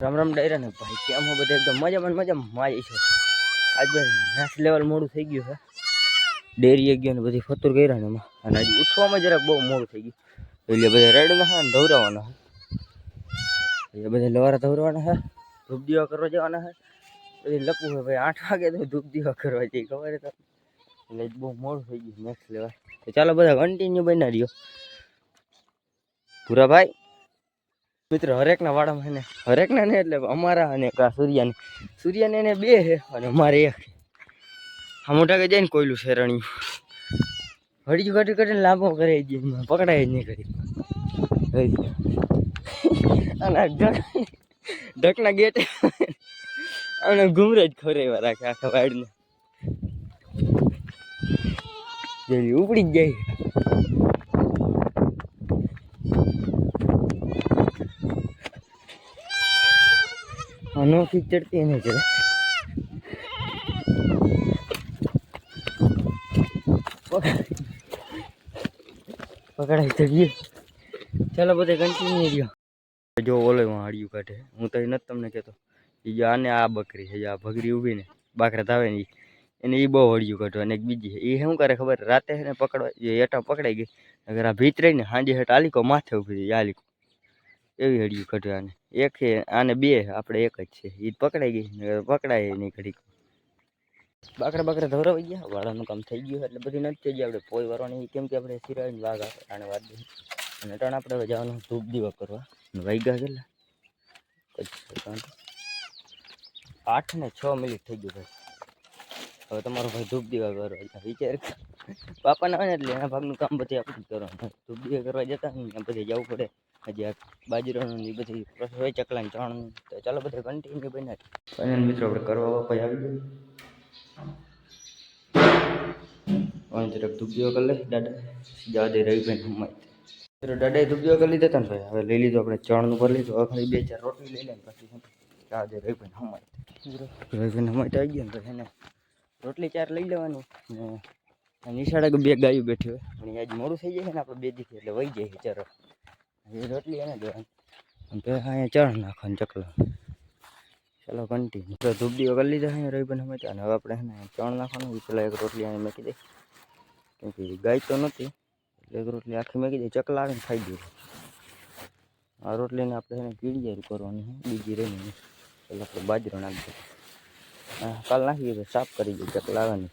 રામ રામ ડાયરા ને ભાઈ, કેમ હો બધા એકદમ મજામાં મજામાં? માય છે આજ ભાઈ નેક્સ્ટ લેવલ મોડું થઈ ગયું છે. ડેરીએ ગયો ને બધી ફતુર કર્યા ને એમાં. અને હજી ઉઠવામાં જરાક બહુ મોડું થઈ ગયું. એટલે બધા રેડના છે ને ધવરાવાના છે. એટલે બધા લવારા ધવરાવાના છે. ધૂપ દીવા કરવા જવાના છે. પછી લખવું હોય ભાઈ, આઠ વાગે તો ધૂપ દીવા કરવા જઈએ, ખબર તો એટલે બહુ મોડું થઈ ગયું નેક્સ્ટ લેવલ તો ચાલો બધા કન્ટિન્યુ બના રહ્યો ભૂરાભાઈ મિત્ર, હરેકના વાડામાં મને હરેકના ને એટલે અમારા અને સૂર્યાને. સૂર્યાને એને બે છે અને અમારે એક. આ મોટા કે ને કોયલું શેરણ્યું હડી ઘટી ઘટીને લાંબો કરે જ પકડાય જ નહીં કરી. અને ઢક, ઢકના ગેટે અને ઘુમરે જ ખવડાવ્યા રાખે આખા વાડને. ઉપડી જ જાય. અનોખી ચડતી એને છે પકડાઈ ગયું. ચાલો બધે કન્ટિન્યુ રહ્યો. જો ઓલો હાડિયું કાઢે. હું તો નથી તમને કહેતો એ જો આને આ બકરી છે આ ભગરી ઊભી ને, બાકરા ધાવે ને એને એ બહુ હળિયું કાઢો અને એક બીજી એ શું કરે ખબર? રાતે ને પકડવા જે હેઠા પકડાઈ ગઈ. અગર આ ભીત રહીને હાંડી હેઠ આલીકો માથે ઊભી રહી આલીકો એવી હળિયું કાઢે એક છે, આને બે, આપણે એક જ છે. એ પકડાઈ ગઈ પકડાય નહીં ઘડીક. બાકરા બાકરા ધવરાવી ગયા. વાળાનું કામ થઈ ગયું એટલે બધી નથી થઈ ગઈ આપણે પોઈ વારવાની કેમ કે આપણે સિરાવીને વાઘ આવે આને વાત દઈએ અને ત્રણ આપણે જવાનું ધૂપ દીવા કરવા. વાગ્યા પછી તો. આઠ ને છ મિનિટ થઈ ગયું ભાઈ. હવે તમારો ભાઈ ધૂપ દીવા કરવા વિચાર કર. બાપાના આવે ને એટલે એના ભાગનું કામ બધી આપણે કરવાનું. ધૂપ દીવા કરવા જતા હોય ને બધે જવું પડે. હજી બાજરાનું એ બધી process હોય ચકલાની ચણનું તો ચાલો બધે કન્ટિન્યુ બને ફાઇનલ મિત્રો, આપણે કરવા બાપા આવી ગયું. જરાક ધૂપ કરી લઈ, દાદા. જવા દે રવિભાઈ હમાય મિત્રો, દાદાએ દીવા કરી લીધા હતા ને ભાઈ? હવે લઈ લીધું આપણે ચણનું ભરી લીધું. હવે બે ચાર રોટલી લઈ લે પછી જવા દે રવિભાઈ હમાય રવિભાઈ હમાય આવી ગયા ને ભાઈ એને રોટલી ચાર લઈ લેવાની. ને નિશાળે બે ગાયું બેઠી હોય. પણ આજ મોડું થઈ જાય ને, આપણે બે દીધી એટલે વહી જાય ચારો. એ રોટલી એને દેવાની અને પછી અહીંયા ચણ નાખવાનું ચકલા. ચાલો કન્ટિન્યુ તો ધૂપ દીવા કરી લીધા અહીંયા રવિભાઈ હમાય અને હવે આપણે છે ને ચણ નાખવાનું. એ પેલા એક રોટલી અહીંયા મેકી દે. કેમ કે ગાય તો નથી. એટલે એક રોટલી આખી મેકી દે. ચકલા આવીને ખાઈ દે. આ રોટલીને આપણે છે ને કીડિયાર કરવાની છે બીજી રહી એટલે આપણે બાજરો નાખી દે હા, કાલ નાખી દે સાફ કરી દે ચકલા આવે ને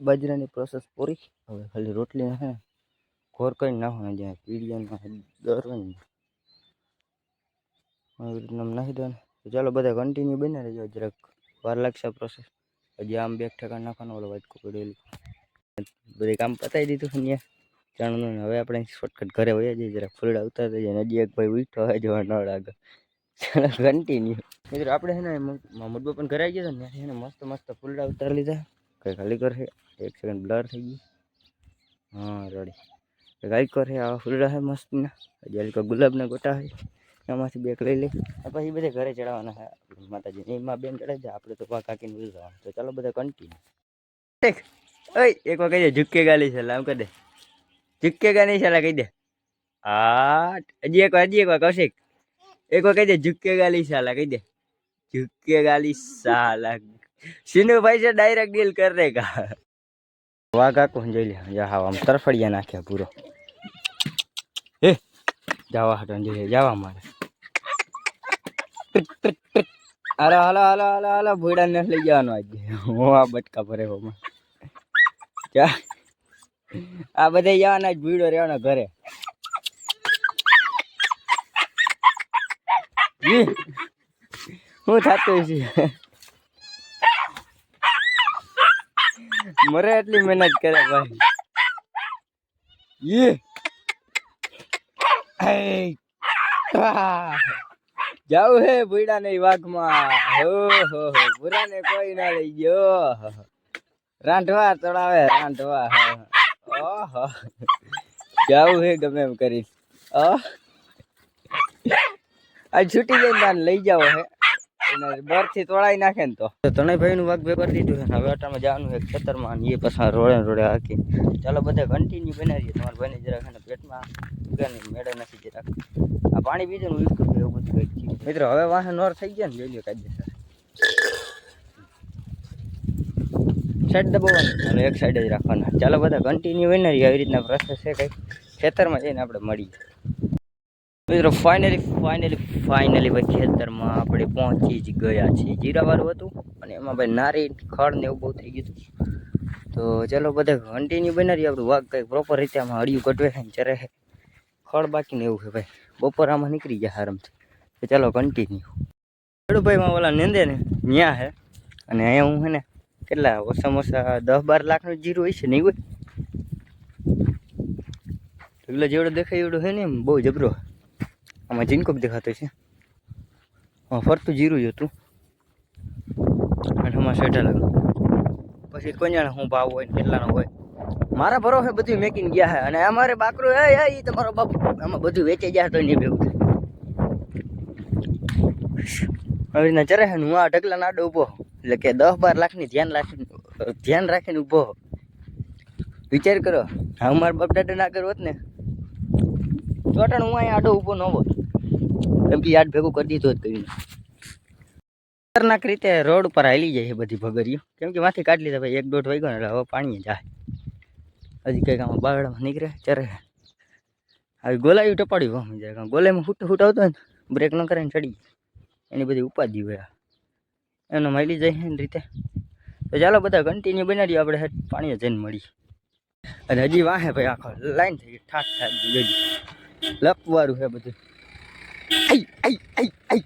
બાજરાની પ્રોસેસ પૂરી. હવે ખાલી રોટલી છે ને ઘોર કરીને નાખવાનું જ્યાં પીડિયાનો દર હોય આવી રીતના નાખી દેવાનું. તો ચાલો બધા કન્ટિન્યુ બને રહેજો જરાક વાર લાગશે પ્રોસેસ હજી આમ બે ઠેકાણ નાખવાનો ઓલો વાટકો પડેલું બધે કામ પતાવી દીધું છે ત્યાં ચણનું ને હવે આપણે શોર્ટકટ ઘરે વયા જઈએ, જરાક ફૂલડા ઉતારતા જઈએ હજી એક ભાઈ ઉઠો હોય જોવા નળ આગળ. ચાલો કન્ટિન્યુ મિત્રો, આપણે છે ને મહમદ પણ ઘરે આવી ગયા ને મસ્ત મસ્ત ફૂલડા ઉતારી લીધા. કંઈ ખાલી કરે એક સેકન્ડ બ્લર થઈ ગયું હા રડી ગાય કરે આવા ફૂલડા છે મસ્ત ના હજી હલકા ગુલાબના ગોટા હોય, એમાંથી બેક લઈ અને પછી બધા ઘરે ચડાવવાના છે. માતાજી, એમાં બેન ચડાવી દે, આપણે તો કાકીને બધું જવાનું. તો ચાલો બધા કન્ટિન્યુ ઓય, એક વાર કહી દે ઝુકે ગાલી છે આમ કહી દે. ઝુકે ગાલી છે કહી દે. હા હજી એક વાર, હજી એક વાર, કૌશિક. એક વાર કહી દે ઝુકે ગાલી સાલા કહી દે. ઝુકે ગાલી સાલા સિનુ ભાઈ છે ડાયરેક્ટ ડીલ કર રેગા વાઘા કોણ જોઈ લે, જા આમ તરફડિયા નાખ્યા પૂરો. એ, જાવા હટન જોઈએ જાવા મારે. અરે હાલો હાલો હાલો હાલો ભોયડા ને લઈ જવાનો આજે. હું આ બટકા ભરે હોમાં આ બધા જવાના જ ભીડો રહેવાનો ઘરે. હું થતું છે. મરે એટલી મહેનત કરે ભાઈ. જાવું હે ભૂડા ને વાઘમાં. હો હો હો. ભૂરા ને કોઈ ના લઈ ગયો. રાંધવા તળાવે, રાંધવા. ઓહો જાવું હે ગમે એમ કરી. આ છૂટી જઈને લઈ જાવ હે. બરથી તોડાઈ નાખે ને તો. ત્રણેય ભાઈનું નું ભેગું કરી દીધું છે. હવે અટામાં જવાનું એક ખેતરમાં અને એ પછી રોડે રોડે હાકી ચાલો બધા કન્ટિન્યુ બનાવીએ. તમારા ભાઈને જરાક છે પેટમાં ઉગાની મેળે નથી જરાક. આ પાણી બીજું ને ઉલટું એવું બધું કંઈક થયું. મિત્રો હવે વાહન નોર થઈ ગયા ને જોઈ લો કાયદેસર. સાઈડ દબાવવાની. અને એક સાઈડ જ રાખવાના. ચાલો બધા કન્ટિન્યુ બનાવીએ. આવી રીતના પ્રોસેસ છે કંઈક. ખેતરમાં જઈને આપણે મળીએ. મિત્રો ફાઇનલી ફાઇનલી ફાઇનલી ભાઈ ખેતરમાં આપણે પહોંચી જ ગયા છીએ. જીરાવાળું હતું અને એમાં ભાઈ નારી ખડ ને એવું બહુ થઈ ગયું હતું. તો ચાલો બધા કન્ટિન્યુ બનાવીએ. આપણું વાઘ કંઈક પ્રોપર રીતે આમાં હળિયું કટવે છે ને ચરે છે ખડ બાકી ને એવું છે ભાઈ. બપોર આમાં નીકળી ગયા આરામથી. તો ચાલો કન્ટિન્યુ ખેડૂભાઈમાં ઓલા નેંદે ને ન્યા છે અને અહીંયા હું છે ને કેટલા ઓછામાં ઓછા દસ બાર લાખનું જીરું હોય છે નહીં હોય એટલે જેવડો દેખાય એવડો છે ને બહુ જબરો. આમાં જીનકોક દેખાતો છે. હા, ફરતું જીરું જ હતું. અને આમાં સેટા લાગે પછી કોઈ જાણે શું ભાવ હોય કેટલાનો હોય. મારા ભરોસે બધું મેકીને ગયા છે અને અમારે બાકરો એ એ તમારો બાપ. આમાં બધું વેચાઈ જાય તો નહીં ભેગું. આવી રીતના ચરે હું આ ઢગલા નાડો ઊભો એટલે કે દસ બાર લાખની ધ્યાન રાખીને ધ્યાન રાખીને ઊભો વિચાર કરો, હા મારા બાપ દાદા ના કરો હોત ને, તો હું અહીંયા આડો ઊભો ન હોત. કેમ કે યાદ ભેગું કરી દીધું હતું કરીને ખતરનાક રીતે રોડ ઉપર હાલી જાય છે બધી ભગરીઓ. કેમ કે માથી કાઢી લીધા ભાઈ, એક દોઢ વાગ્યો ને એટલે હવે પાણી જાય. હજી કંઈક આમાં બાગડામાં નીકળે ચરે આવી ગોલાયું ટપાડ્યું આમ જાય. ગોલાઈમાં ફૂટ ફૂટ આવતો ને, બ્રેક ન કરે ને ચડી એની બધી ઉપાધિ હોય. એનો માયલી જાય એની રીતે. તો ચાલો બધા કન્ટિન્યુ બનાવીએ, આપણે હેઠ પાણી જઈને મળી અને હજી વાહે ભાઈ આખો લાઈન થઈ ગઈ ઠાક ઠાક જોઈ લપવારું છે બધું. આઈ આઈ આઈ આઈ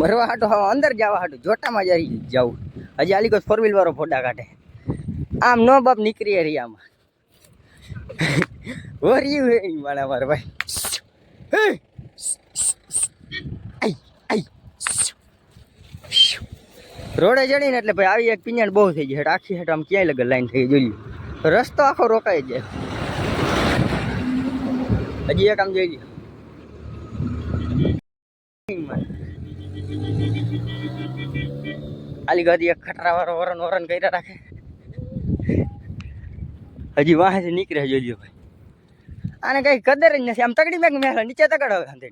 મરવા હાટો હવે અંદર જવા હાટો. જોટામાં જઈ જવું હજી આલી કોઈ ફોર વાળો ફોટા કાઢે. આમ નો બાપ નીકળી રહી આમાં. વરિયું હે માણા મારા ભાઈ. આઈ આઈ. રોડે ચડીને એટલે ભાઈ આવી એક પિંજણ બહુ થઈ જાય આખી હેઠ આમ ક્યાંય લગર લાઈન થઈ જોઈ રસ્તો આખો રોકાઈ જાય. હજી એક આમ જોઈ. આલી ગાદી એક ખટરા વાળો વરણ વરણ કર્યા રાખે હજી વાહેથી નીકળે લ્યો ભાઈ આને કઈ કદર જ નથી આમ તગડી મેં મેં નીચે તગડ હવે હાંધે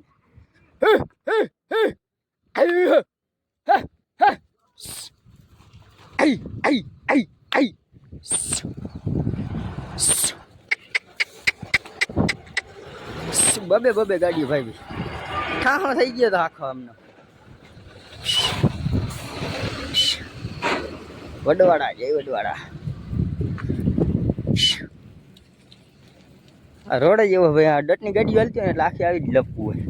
આઈ આઈ આઈ આઈ બબે બબે ગાડી ભાઈ ઠાહો થઈ ગયો તો આખો અમને વડવાડા જય વડવાડા આ રોડ જ એવો ભાઈ, આ ડટની ગાડી હાલતી હોય એટલે આખી આવી જ લપવું હોય.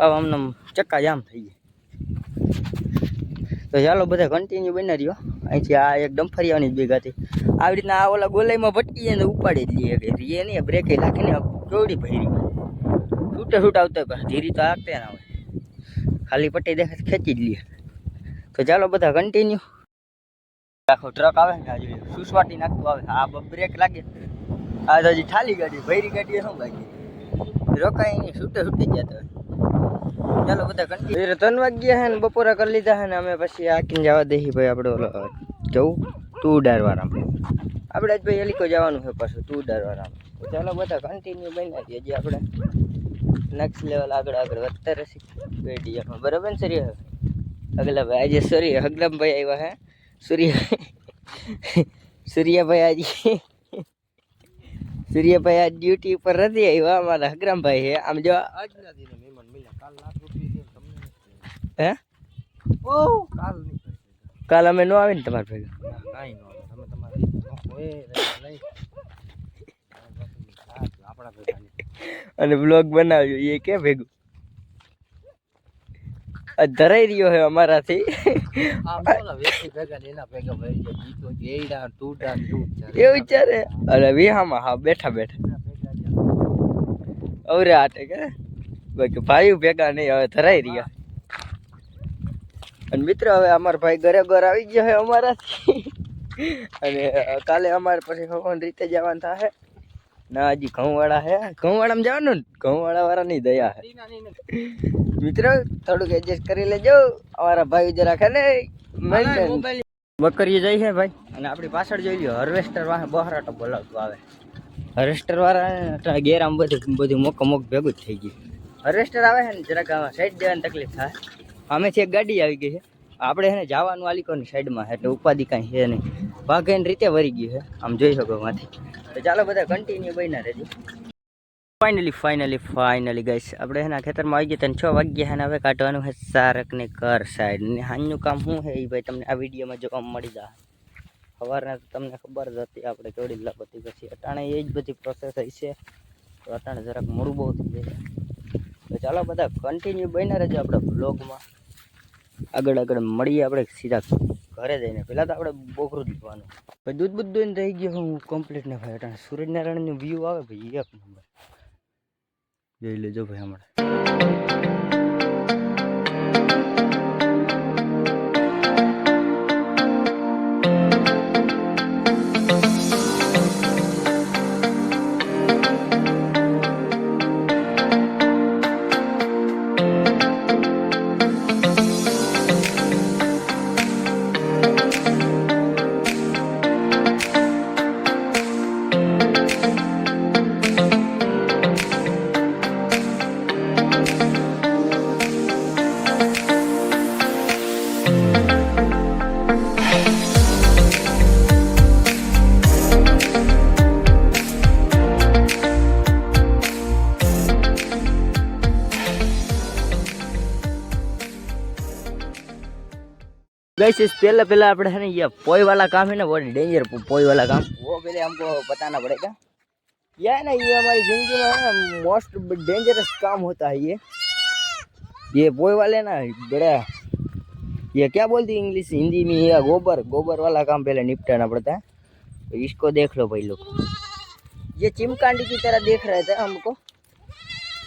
હવે અમને ચક્કા જામ થઈ ગઈ તો ચાલો બધા કન્ટિન્યુ બની રહ્યો. અહીંથી આ એક ડમ્ફરિયાની જ ભેગા હતી આવી રીતના આ ઓલા ગોલાઈમાં ભટકી જાય ને ઉપાડી જ લઈએ. એ નહીં બ્રેકે લાખીને કેવડી ભરી. છૂટે છૂટ આવતા પણ ધીરી તો આપે ના હોય. ખાલી પટ્ટી દેખાય ખેંચી જ લઈએ તો ચાલો બધા કન્ટિન્યુ આખો ટ્રક આવે ને આ સુસવાટી નાખતું આવે. આ બ્રેક લાગે. આ તો હજી ખાલી ગાડી, ભૈરી ગાડી શું લાગી? રોકાય નહીં, છૂટે છૂટી તો. ચાલો બધા કન્ટિન્યુ ત્રણ વાગ્યા હે ને, બપોરા કરી લીધા હે ને, અમે પછી આકીને જવા દઈએ ભાઈ આપણે ઓલો જવું. તું ડારવાળામાં આપણે જ ભાઈ, એલિકો જવાનું છે પાછું, તું તો ચાલો બધા કન્ટિન્યુ બન્યા છીએ. હજી આપણે નેક્સ્ટ લેવલ આગળ આગળ વધતા રહેશે. બેડીયામાં બરાબર ને સરી અગલાભાઈ, આજે સૂર્ય હગલમભાઈ આવ્યા હે. સૂર્ય, સૂર્યભાઈ આજે, સૂર્યભાઈ આજ ડ્યુટી ઉપર નથી આવ્યા. અમારા હગરામભાઈ છે આમ જો આજના દિને કાલ લાખ રૂપિયા તમને હે? ઓહ કાલ. કાલ અમે ન આવીને તમારા ભેગા? કાંઈ ન. તમે તમારે આપણા ભેગા અને બ્લોગ બનાવ્યો એ કે ભેગું. ધરાઈ રહ્યો હે અમારાથી. એવું વિચારે અરે વિહામાં હા બેઠા બેઠા. અવરે આટે કે? બાકી ભાઈ ભેગા નહીં હવે ધરાઈ રહ્યા. અને મિત્રો હવે અમારા ભાઈ ઘરે ઘર આવી ગયો હોય અમારાથી. અને કાલે અમારે પછી ભગવાન રીતે જવાનું થશે ના હજી ઘઉંવાળા હે. ઘઉંવાળામાં જવાનું ને? ઘઉંવાળા વાળાની દયા હે. મિત્રો થોડુંક એડજસ્ટ કરી લેજો. અમારા ભાઈ જરા ખાને મેન્ટેન બકરી જઈ છે ભાઈ. અને આપણી પાછળ જોઈ લ્યો હાર્વેસ્ટર વાળા બહારાટો બોલાવતું આવે. હાર્વેસ્ટર વાળા ગેર આમ બધું બધું મોક મોક ભેગું જ થઈ ગયું. હાર્વેસ્ટર આવે છે ને જરાક આમાં સાઈડ દેવાની તકલીફ થાય. આમેથી એક ગાડી આવી ગઈ છે. આપણે એને જવાનું આલિકોની સાઈડમાં છે એટલે ઉપાધિ કાંઈ છે નહીં. ભાગેની રીતે વરી ગયું છે. આમ જોઈ શકો માંથી તો ચાલો બધા કન્ટિન્યુ બન્યા રહેજો. ફાઇનલી ફાઇનલી ફાઇનલી ગઈશ આપણે એના ખેતરમાં આવી ગયા તને છ વાગ્યા છે હવે કાઢવાનું છે સારકને કર સાઈડ ને હાંજનું કામ શું છે એ ભાઈ તમને આ વિડીયોમાં જોવા મળી જાય. સવારના તમને ખબર જ હતી આપણે કેવડી લપતી પછી અટાણે એ જ બધી પ્રોસેસ હશે તો અટાણે જરાક મોડું બહુ થઈ જાય તો ચાલો બધા કન્ટિન્યુ બન્યા રહેજો આપણે બ્લોગમાં આગળ આગળ મળીએ આપણે સીધા ઘરે જઈને. પહેલાં તો આપણે બોકરું દીધવાનું ભાઈ દૂધ બધું દોઈને થઈ ગયું હું કમ્પ્લીટ ને ભાઈ અટાણે. સૂર્યનારાયણનું વ્યૂ આવે ભાઈ, એક નંબર જોઈ લેજો ભાઈ હમણાં. गाइस इस पहले पहले આપણે है ना ये पोई वाला काम है ना बहुत डेंजर पोई वाला काम वो पहले हमको बताना पड़ेगा ये है ना ये हमारी जिंदगी में है ना मोस्ट डेंजरस काम होता है ये ये पोई वाले ना बड़ा ये क्या बोलती है इंग्लिश हिंदी में ये गोबर गोबर वाला काम पहले निपटाना पड़ता है तो इसको देख लो भाई लोग ये चिमकांडी की तरह देख रहे थे हमको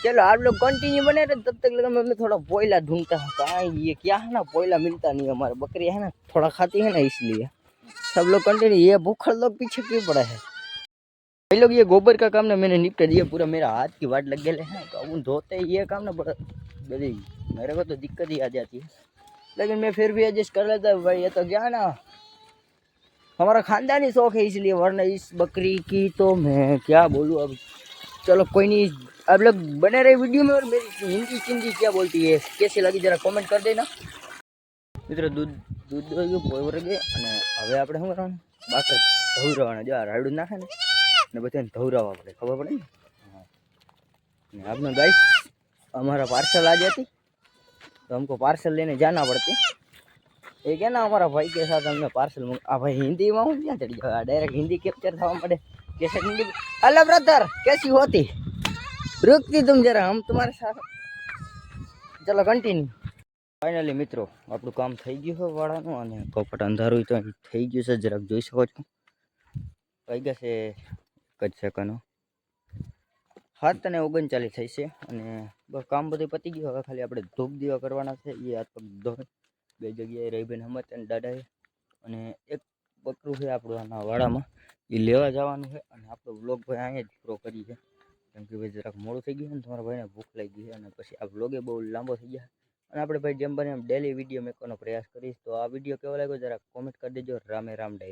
चलो, आप लोग कंटिन्यू बने रहे, तब तक लगा मैं थोड़ा कोयला ढूंढता हूँ। कहाँ ये क्या है ना बोयला मिलता नहीं हमारे बकरी, है ना? थोड़ा खाती है ना, इसलिए। सब लोग कंटिन्यू ये भूखड़ लोग पीछे क्यों पड़े है? भाई लोग, ये गोबर का काम ना मैंने निपटा दिया, पूरा मेरा हाथ की वाट लग गए हैं। तो उन धोते ये काम ना बड़ा बड़ी मेरे को तो दिक्कत ही आ जाती है। लेकिन मैं फिर भी एडजस्ट कर लेता हूँ, भाई, ये तो क्या ना? हमारा खानदानी शौक है इसलिए, वरना इस बकरी की तो मैं क्या बोलूँ अब? चलो, कोई नहीं आप लोग बने रहे वीडियो में और मेरी हिंदी चिंदी क्या बोलती है कैसी लगी जरा कमेंट कर देना મિત્રો દૂધ દૂધ દોઈ ગયું પોઈ વળી ગઈ અને હવે આપણે શું કરવાનું બાકર ધવરાવાના જો આ રાયડું નાખે ને ને બધાને ધવરાવવા પડે ખબર પડે ને હા. ને આપણે ગાઈસ हमारा पार्सल आ जाती तो हमको पार्सल लेने जाना पड़ती एक है ना हमारा भाई के साथ हमने पार्सल आ भाई हिंदी में हूँ क्या चढ़ी गया डायरेक्ट हिंदी कैप्चर था पड़े कैसे हिंदी हेलो ब्रदर कैसी होती रुकती तुम जरा हम तुम्हारे साथ ચલો કન્ટિન્યુ ફાઇનલી મિત્રો આપણું કામ થઈ ગયું છે વાળાનું અને કપટ અંધારું તો થઈ ગયું છે જરાક જોઈ શકો છો વાગ્યા છે એક જ સેકન્ડ સાત અને ઓગણચાલીસ થઈ છે અને બસ કામ બધું પતી ગયું હવે ખાલી આપણે ધૂપ દીવા કરવાના છે એ હાથ પગ ધોવે બે જગ્યાએ રહીબેન હમત અને દાદાએ અને એક બકરું છે આપણું આના વાડામાં એ લેવા જવાનું છે અને આપણો બ્લોગ ભાઈ અહીંયા જ પૂરો કરી છે કેમ કે ભાઈ જરાક મોડું થઈ ગયું ને, તમારા ભાઈને ભૂખ લાગી ગઈ અને પછી આ બ્લોગે બહુ લાંબો થઈ ગયા અને આપણે ભાઈ જેમ બને એમ ડેલી વીડિયો મેકવાનો પ્રયાસ કરીશ. તો આ વીડિયો કેવો લાગ્યો? જરા કોમેન્ટ કરી દેજો. રામે રામ ડાયરી